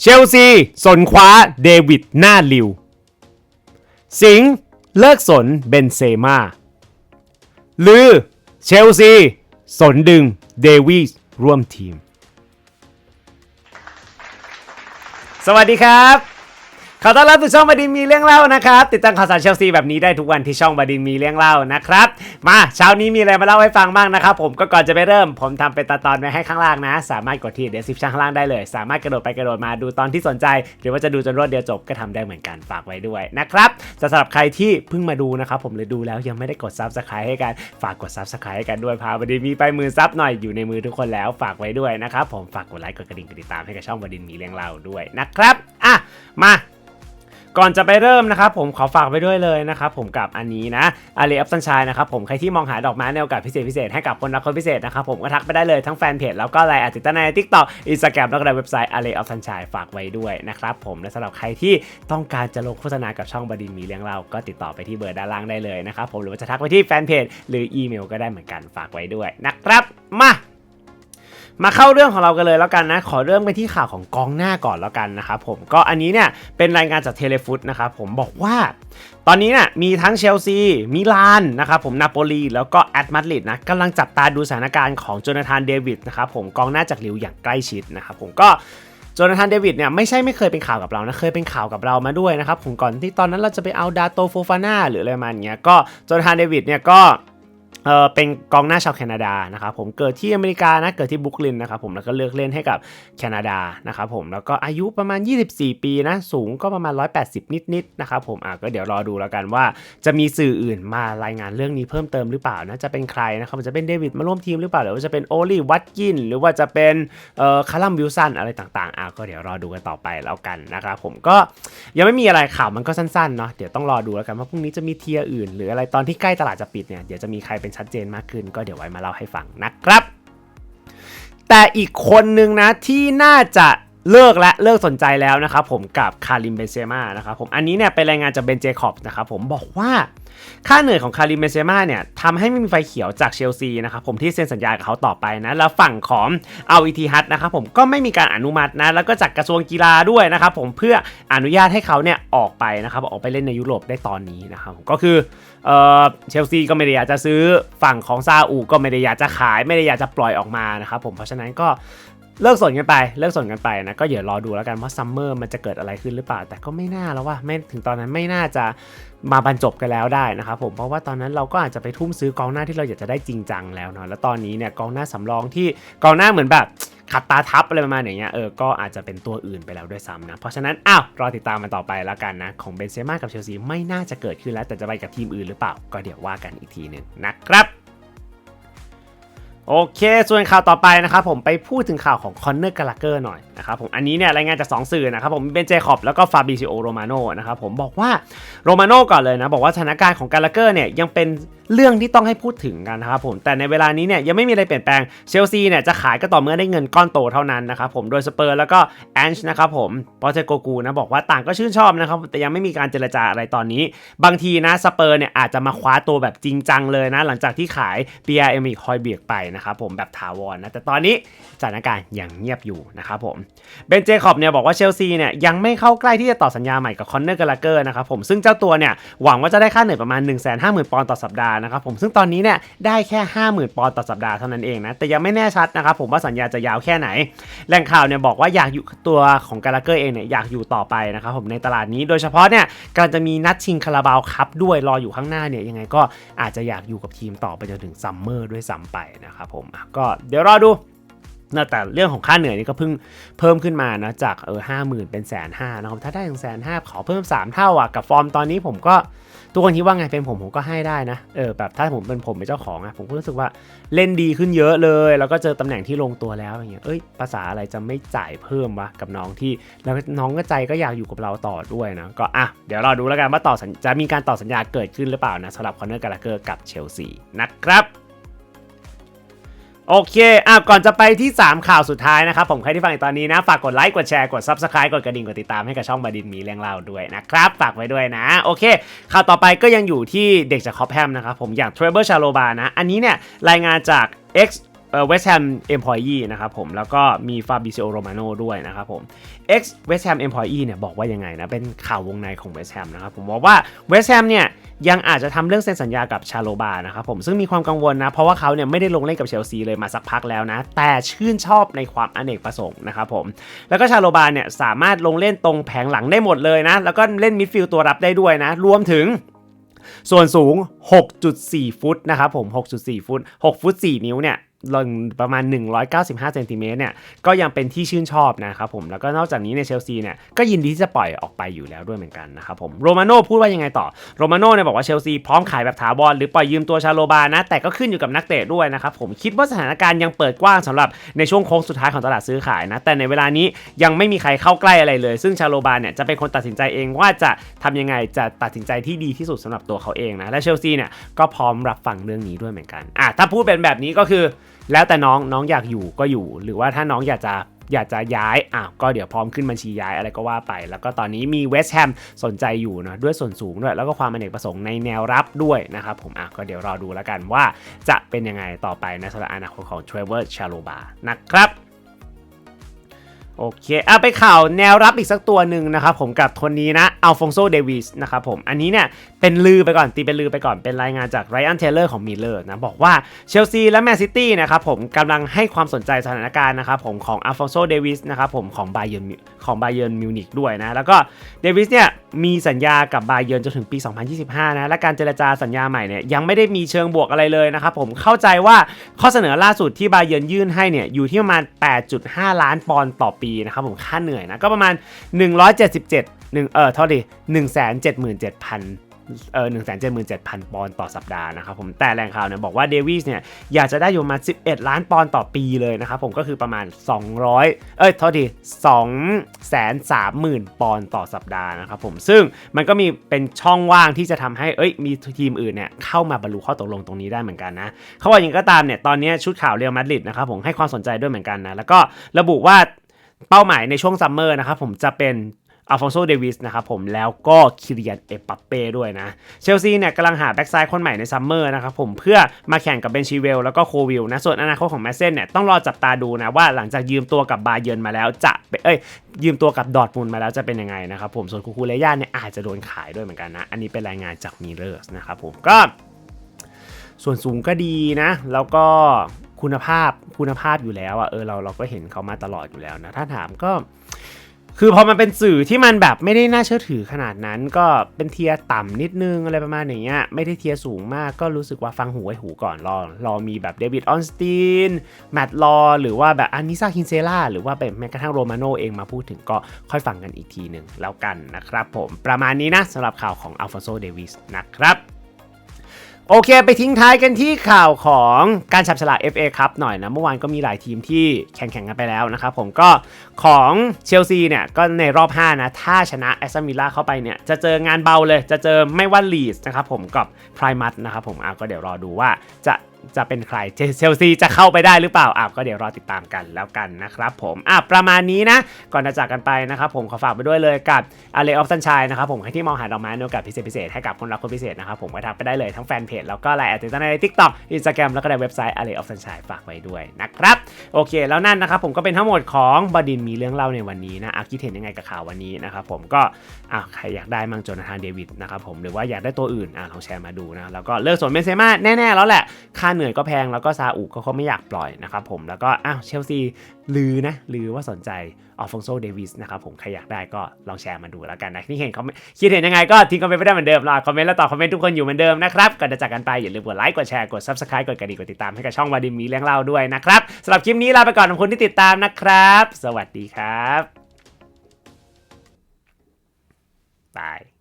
เชลซีสนคว้าเดวิดหน้าลิว สิงเลิกสนเบนเซม่าหรือเชลซี สนดึงเดวิสร่วมทีม สวัสดีครับ ขอต้อนรับสู่ช่องบดินมีเรื่องเล่านะครับ ติดตามข่าวสารเชลซีแบบนี้ได้ทุกวันที่ช่องบดินมีเรื่องเล่านะครับ มาเช้านี้มีอะไรมาเล่าให้ฟังบ้างนะครับผมก็ก่อนจะไปเริ่ม ผมทำเป็นตอนๆไว้ให้ข้างล่างนะ สามารถกดที่เดส i ิ t ชันข้างล่างได้เลย สามารถกระโดดไปกระโดดมาดูตอนที่สนใจ หรือว่าจะดูจนรวดเดียวจบก็ทำได้เหมือนกันฝากไว้ด้วยนะครับสำหรับใครที่เพิ่งมาดูนะครับผมเลยดูแล้วยังไม่ได้กดซับสไครต์ให้กันฝากกดซับสไครต์ให้กันด้วยพาบดินมีไปมือซับหน่อยอยู่ในมือทุกคนแล้วฝากไว้ด้วยนะครับผมฝากกดไลค์กดกระดิ่งกดติดตามให้กับช่องบดินมีเรื่องเล่าด้วยนะครับอะมา ก่อนจะไปเริ่มนะครับผมขอฝากไปด้วยเลยนะครับผมกับอันนี้นะอารีอัพซันชายนะครับผมใครที่มองหาดอกไม้ในโอกาสพิเศษพิเศษให้กับคนรักคนพิเศษนะครับผมก็ทักไปได้เลยทั้งแฟนเพจแล้วก็ไลน์อาติตาในทิกตอกอินสตาแกรมแล้วก็ในเว็บไซต์อารีอัพซันชายฝากไว้ด้วยนะครับผมและสำหรับใครที่ต้องการจะลงโฆษณากับช่องบดินมีเรื่องเล่าก็ติดต่อไปที่เบอร์ด้านล่างได้เลยนะครับผมหรือว่าจะทักไปที่แฟนเพจหรืออีเมลก็ได้เหมือนกันฝากไว้ด้วยนะครับมา มาเข้าเรื่องของเรากันเลยแล้วกันนะ ขอเริ่มไปที่ข่าวของกองหน้าก่อนแล้วกันนะครับผมก็อันนี้เนี่ยเป็นรายงานจากเทเลฟุตนะครับผมบอกว่า ตอนนี้เนี่ยมีทั้งเชลซี มิลานนะครับผมนาโปลีแล้วก็แอตมาดริดนะกำลังจับตาดูสถานการณ์ของโจนาธานเดวิดนะครับผมกองหน้าจากลิวอย่างใกล้ชิดนะครับผมก็โจนาธานเดวิดเนี่ยไม่ใช่ไม่เคยเป็นข่าวกับเรานะเคยเป็นข่าวกับเรามาด้วยนะครับผมก่อนที่ตอนนั้นเราจะไปเอาดาโตโฟฟาน่าหรืออะไรมาเงี้ยก็โจนาธานเดวิดเนี่ยก็ เออเป็นกองหน้าชาวแคนาดานะครับผมเกิดที่อเมริกานะเกิดที่บรุกลินนะครับผมแล้วก็เลือกเล่นให้กับแคนาดานะครับผมแล้วก็อายุประมาณ 24 ปีนะสูงก็ประมาณ 180 นิดๆนะครับผมอะก็เดี๋ยวรอดูแล้วกันว่าจะมีสื่ออื่นมารายงานเรื่องนี้เพิ่มเติมหรือเปล่านะจะเป็นใครนะครับจะเป็นเดวิดมาร่วมทีมหรือเปล่าหรือว่าจะเป็นโอลีวัตกินหรือว่าจะเป็นเอ่อคาร์ลัมวิลสันอะไรต่างๆอะก็เดี๋ยวรอดูกันต่อไปแล้วกันนะครับผมก็ยังไม่มีอะไรข่าวมันก็สั้นๆเนาะเดี๋ยวต้องรอดูแล้วกันว่าพรุ่งนี้จะมีเทียร์อื่น หรืออะไรตอนที่ใกล้ตลาดจะปิดเนี่ยเดี๋ยวจะมีใครเป็นชัดเจนมากขึ้น ก็เดี๋ยวไว้มาเล่าให้ฟังนะครับ แต่อีกคนนึงนะที่น่าจะเลิกและเลิกสนใจแล้วนะครับผมกับคาริมเบนเซม่านะครับผมอันนี้เนี่ยเป็นรายงานจากเบนเจคอบนะครับผมบอกว่าค่าเหนื่อยของคาริมเบนเซม่าเนี่ยทำให้ไม่มีไฟเขียวจากเชลซีนะครับผมที่เซ็นสัญญากับเขาต่อไปนะแล้วฝั่งของเอาอีทีฮัตนะครับผมก็ไม่มีการอนุมัตินะแล้วก็จากกระทรวงกีฬาด้วยนะครับผมเพื่ออนุญาตให้เขาเนี่ยออกไปนะครับออกไปเล่นในยุโรปได้ตอนนี้นะครับก็คือ เออเชลซีก็ไม่ได้อยากจะซื้อฝั่งของซาอุก็ไม่ได้อยากจะขายไม่ได้อยากจะปล่อยออกมานะครับผมเพราะฉะนั้นก็เลิกสนกันไปเลิกสนกันไปนะก็เดี๋ยวรอดูแล้วกันว่าซัมเมอร์มันจะเกิดอะไรขึ้นหรือเปล่า แต่ก็ไม่น่าแล้วว่าไม่ถึงตอนนั้นไม่น่าจะมาบรรจบกันแล้วได้นะครับผมเพราะว่าตอนนั้นเราก็อาจจะไปทุ่มซื้อกองหน้าที่เราอยากจะได้จริงจังแล้วเนาะแล้วตอนนี้เนี่ยกองหน้าสำรองที่กองหน้าเหมือนแบบ ขัดตาทับอะไรประมาณอย่างเงี้ยเออก็อาจจะเป็นตัวอื่นไปแล้วด้วยซ้ำนะ เพราะฉะนั้นอ้าวรอติดตามมันต่อไปแล้วกันนะ ของเบนเซม่ากับเชลซีไม่น่าจะเกิดขึ้นแล้วแต่จะไปกับทีมอื่นหรือเปล่า ก็เดี๋ยวว่ากันอีกทีหนึ่งนะครับ โอเค ส่วนข่าวต่อไปนะครับผมไปพูดถึงข่าวของคอนเนอร์กาลาเกอร์หน่อยนะครับผมอันนี้เนี่ยรายงานจาก 2 สื่อนะครับผมเป็นเจคอบแล้วก็ฟาบิซิโอโรมาโนนะครับผมบอกว่าโรมาโนก่อนเลยนะ บอกว่าสถานการณ์ของกาลาเกอร์เนี่ยยังเป็นเรื่องที่ต้องให้พูดถึงกันนะครับผมแต่ในเวลานี้เนี่ยยังไม่มีอะไรเปลี่ยนแปลงเชลซีเนี่ยจะขายก็ต่อเมื่อได้เงินก้อนโตเท่านั้นนะครับผมโดยสเปอร์แล้วก็แอนช์นะครับผมปอเทโกกูนะบอกว่าต่างก็ชื่นชอบนะครับแต่ยังไม่มีการเจรจาอะไรตอนนี้ บางทีนะสเปอร์เนี่ยอาจจะมาคว้าตัวแบบจริงจังเลยนะหลังจากที่ขายเปียเอมิคอยเบียกไปนะครับผมแบบถาวรนะแต่ตอนนี้สถานการณ์ยังเงียบอยู่นะครับผมเบนเจคอบเนี่ยบอกว่าเชลซีเนี่ยยังไม่เข้าใกล้ที่จะต่อสัญญาใหม่กับคอนเนอร์กาลาเกอร์นะครับผมซึ่งเจ้าตัวเนี่ยหวังว่าจะได้ค่าเหนื่อยประมาณ 1 5 0 0 0 0ปอนด์ต่อสัปดาห์นะครับผมซึ่งตอนนี้เนี่ยได้แค่ 50,000ปอนด์ต่อสัปดาห์เท่านั้นเองนะแต่ยังไม่แน่ชัดนะครับผมว่าสัญญาจะยาวแค่ไหนแหล่งข่าวเนี่ยบอกว่าอยากอยู่ตัวของกาลาเกอร์เองเนี่ยอยากอยู่ต่อไปนะครับผมในตลาดนี้โดยเฉพาะเนี่ยกำลังจะมีนัดชิงคาราบาวคัพด้วยรออยู่ข้างหน้าเนี่ยยังไงก็อาจจะอยากอยู่กับทีมต่อไปจนถึงซัมเมอร์ด้วยซ้ำไปนะครับผมก็เดี๋ยวรอดูนะแต่เรื่องของค่าเหนื่อยนี่ก็เพิ่งเพิ่มขึ้นมานะจากเออห้าหมื่นเป็นแสนห้านะครับถ้าได้ถึงแสนห้าขอเพิ่ม 3 เท่าอะกับฟอร์มตอนนี้ผมก็ทุกคนคิดว่าไงเป็นผมผมก็ให้ได้นะเออแบบถ้าผมเป็นผมเป็นเจ้าของอะผมก็รู้สึกว่าเล่นดีขึ้นเยอะเลย แล้วก็เจอตำแหน่งที่ลงตัวแล้วอย่างเงี้ยเอ้ยภาษาอะไรจะไม่จ่ายเพิ่มวะกับน้องที่แล้วน้องก็ใจก็อยากอยู่กับเราต่อด้วยนะก็อะเดี๋ยวรอดูแล้วกันว่าต่อจะมีการต่อสัญญาเกิดขึ้นหรือเปล่านะสำหรับคอนเนอร์กาลาเกอร์กับเชลซีนะครับ โอเค อะ ก่อนจะไปที่ 3 ข่าวสุดท้ายนะครับ ผมใครที่ฟังอยู่ตอนนี้นะ ฝากกดไลค์ กดแชร์ กด Subscribe กดกระดิ่ง กดติดตามให้กับช่องบาดินมีเรื่องเล่าด้วยนะครับ ฝากไว้ด้วยนะ โอเค ข่าวต่อไปก็ยังอยู่ที่เด็กจากคอปแฮมนะครับผมอย่างเทรเบอร์ชาโลบานะ อันนี้เนี่ยรายงานจาก X เวสต์แฮมเอ็มพอยอีนะครับผมแล้วก็มีฟาบิซิโอโรมาโนด้วยนะครับผม ex West Ham employee เนี่ยบอกว่ายังไงนะ เป็นข่าววงในของ West Ham นะครับผมบอกว่า West Ham เนี่ย ยังอาจจะทำเรื่องเซ็นสัญญากับชาโลบานะครับผมซึ่งมีความกังวลนะ เพราะว่าเขาเนี่ยไม่ได้ลงเล่นกับเชลซีเลยมาสักพักแล้วนะ แต่ชื่นชอบในความอเนกประสงค์นะครับผมแล้วก็ชาโลบาเนี่ยสามารถลงเล่นตรงแผงหลังได้หมดเลยนะ แล้วก็เล่นมิดฟิลด์ตัวรับได้ด้วยนะ รวมถึงส่วนสูง 6.4 ฟุตนะครับผม 6.4 ฟุต 6 ฟุต 4 นิ้วเนี่ย ประมาณ 195เซนติเมตรเนี่ยก็ยังเป็นที่ชื่นชอบนะครับผมแล้วก็นอกจากนี้ในเชลซีเนี่ยก็ยินดีที่จะปล่อยออกไปอยู่แล้วด้วยเหมือนกันนะครับผมโรมาโน่พูดว่ายังไงต่อโรมาโน่เนี่ยบอกว่าเชลซีพร้อมขายแบบถาวรหรือปล่อยยืมตัวชาโลบานะ แต่ก็ขึ้นอยู่กับนักเตะด้วยนะครับผมคิดว่าสถานการณ์ยังเปิดกว้างสำหรับในช่วงโค้งสุดท้ายของตลาดซื้อขายนะแต่ในเวลานี้ยังไม่มีใครเข้าใกล้อะไรเลย ซึ่งชาโลบาเนี่ยจะเป็นคนตัดสินใจเองว่าจะทำยังไงจะตัดสินใจที่ดีที่สุดสำหรับตัวเขาเองนะและเชลซีเนี่ยก็พร้อมรับฟังเรื่องนี้ด้วยเหมือนกันอะถ้าพูดเป็นแบบนี้ก็คือ แล้วแต่น้องน้องอยากอยู่ก็อยู่ หรือว่าถ้าน้องอยากจะอยากจะย้ายอะก็เดี๋ยวพร้อมขึ้นบัญชีย้ายอะไรก็ว่าไป แล้วก็ตอนนี้มีเวสต์แฮมสนใจอยู่นะด้วยส่วนสูงด้วย แล้วก็ความอเนกประสงค์ในแนวรับด้วยนะครับผมอะก็เดี๋ยวรอดูแล้วกันว่าจะเป็นยังไงต่อไปนะสำหรับอนาคตของเทรเวอร์ชาโลบานะครับ โอเคเอาไปข่าวแนวรับอีกสักตัวหนึ่งนะครับผมกับคนนี้นะอัลฟงโซเดวิสนะครับผมอันนี้เนี่ยเป็นลือไปก่อนตีเป็นลือไปก่อนเป็นรายงานจากไรอันเทเลอร์ของมิลเลอร์นะบอกว่าเชลซีและแมนซิตี้นะครับผมกำลังให้ความสนใจสถานการณ์นะครับผมของอัลฟงโซเดวิสนะครับผมของบาเยร์นของบาเยร์นมิวนิกด้วยนะแล้วก็เดวิสเนี่ย มีสัญญากับบาเยร์นจนถึงปี 2025 นะ และการเจรจาสัญญาใหม่เนี่ยยังไม่ได้มีเชิงบวกอะไรเลยนะครับผมเข้าใจว่าข้อเสนอล่าสุดที่บาเยร์นยื่นให้เนี่ยอยู่ที่ประมาณ 8.5 ล้านปอนด์ต่อปีนะครับผมค่าเหนื่อยนะก็ประมาณ 177หนึ่งเออเท่าดิ177,000เออ177,000ปอนด์ต่อสัปดาห์นะครับผมแต่แหล่งข่าวเนี่ยบอกว่าเดวิสเนี่ยอยากจะได้อยู่มา 11 ล้านปอนด์ต่อปีเลยนะครับผมก็คือประมาณ 200 เอ้ยเท่าดิ230,000ปอนด์ต่อสัปดาห์นะครับผมซึ่งมันก็มีเป็นช่องว่างที่จะทำให้เอ้ยมีทีมอื่นเนี่ยเข้ามาบรรลุข้อตกลงตรงนี้ได้เหมือนกันนะเขาบอกอย่างก็ตามเนี่ยตอนนี้ชุดข่าวเรียลมาดริดนะครับผมให้ความสนใจด้วยเหมือนกันนะแล้วก็ระบุว่าเป้าหมายในช่วงซัมเมอร์นะครับผมจะเป็น อัลฟองโซเดวิสนะครับผมแล้วก็คิเริยันเอปัปเป้ด้วยนะ เชลซีเนี่ยกำลังหาแบ็กซ้ายคนใหม่ในซัมเมอร์นะครับผมเพื่อมาแข่งกับเบนชีเวลแล้วก็โควิลนะส่วนอนาคตของแมสเซนเนี่ยต้องรอจับตาดูนะว่าหลังจากยืมตัวกับบาเยิร์นมาแล้วจะเอ้ยยืมตัวกับดอทมุนด์มาแล้วจะเป็นยังไงนะครับผมส่วนคูคูเลย่าเนี่ยอาจจะโดนขายด้วยเหมือนกันนะ อันนี้เป็นรายงานจากมิเลอร์สนะครับผมก็ ส่วนสูงก็ดีนะ แล้วก็คุณภาพคุณภาพอยู่แล้วอะเออเราเราก็เห็นเขามาตลอดอยู่แล้วนะ ถ้าถามก็ คือพอมันเป็นสื่อที่มันแบบไม่ได้น่าเชื่อถือขนาดนั้น ก็เป็นเทียต่ำนิดนึงอะไรประมาณอย่างเงี้ยไม่ได้เทียสูงมากก็รู้สึกว่าฟังหูไว้หูก่อนรอรอมีแบบเดวิดออนสตีนแมตต์ลอหรือว่าแบบอานิซาคินเซล่าหรือว่าเป็นแม้กระทั่งโรมาโนเองมาพูดถึงก็ค่อยฟังกันอีกทีหนึ่งแล้วกันนะครับผมประมาณนี้นะสำหรับข่าวของอัลฟอนโซเดวิสนะครับ โอเค ไปทิ้งท้ายกันที่ข่าวของการจับฉลาก FA ครับหน่อยนะ เมื่อวานก็มีหลายทีมที่แข่งๆกันไปแล้วนะครับผมก็ของเชลซีเนี่ย ก็ในรอบ 5 นะ ถ้าชนะแอสตันวิลล่าเข้าไปเนี่ย จะเจองานเบาเลยจะเจอไม่ว่าลีสนะครับผมกับไพรมัตนะครับผมอะก็เดี๋ยวรอดูว่าจะ จะเป็นใครเชลซีจะเข้าไปได้หรือเปล่าอะก็เดี๋ยวรอติดตามกันแล้วกันนะครับผมอะประมาณนี้นะ ก่อนจะจากกันไปนะครับผมขอฝากไปด้วยเลยกับ a l e of Sunshine นะครับผมใครที่มองหาดอกไม้ในโอกาสพิเศษพิเศษให้กับคนรักคนพิเศษนะครับผมก็ทักไปได้เลยทั้งแฟนเพจแล้วก็ไลน์แอดติดตามใน TikTok Instagram แล้วก็ในเว็บไซต์ a l e of Sunshine ฝากไว้ด้วยนะครับโอเค แล้วนั่นนะครับผมก็เป็นทั้งหมดของบดินมีเรื่องเล่าในวันนี้นะอาคิดเห็นยังไงกับข่าววันนี้นะครับผมก็อะใครอยากได้มังโจนาธานเดวิดนะครับผมหรือว่าอยากได้ตัวอื่นอะลองแชร์มาดูนะแล้วก็เลิกสนเบนเซม่าแน่ๆแล้วแหละคาเหนื่อยก็แพงแล้วก็ซาอุก็เขาไม่อยากปล่อยนะครับผมแล้วก็อ้าวเชลซีลือนะลือว่าสนใจอัลฟงโซเดวิสนะครับผมใครอยากได้ก็ลองแชร์มาดูแล้วกันนะที่เห็นเขาคิดเห็นยังไงก็ทิ้งคอมเมนต์ไปได้เหมือนเดิมรอคอมเมนต์แล้วตอบคอมเมนต์ทุกคนอยู่เหมือนเดิมนะครับก่อนจะจากกันไปอย่าลืมกดไลค์กดแชร์กด subscribe กดกระดิ่งกดติดตามให้กับช่องวาดิมมีเรื่องเล่าด้วยนะครับสำหรับคลิปนี้ลาไปก่อนขอบคุณที่ติดตามนะครับ สวัสดีครับบาย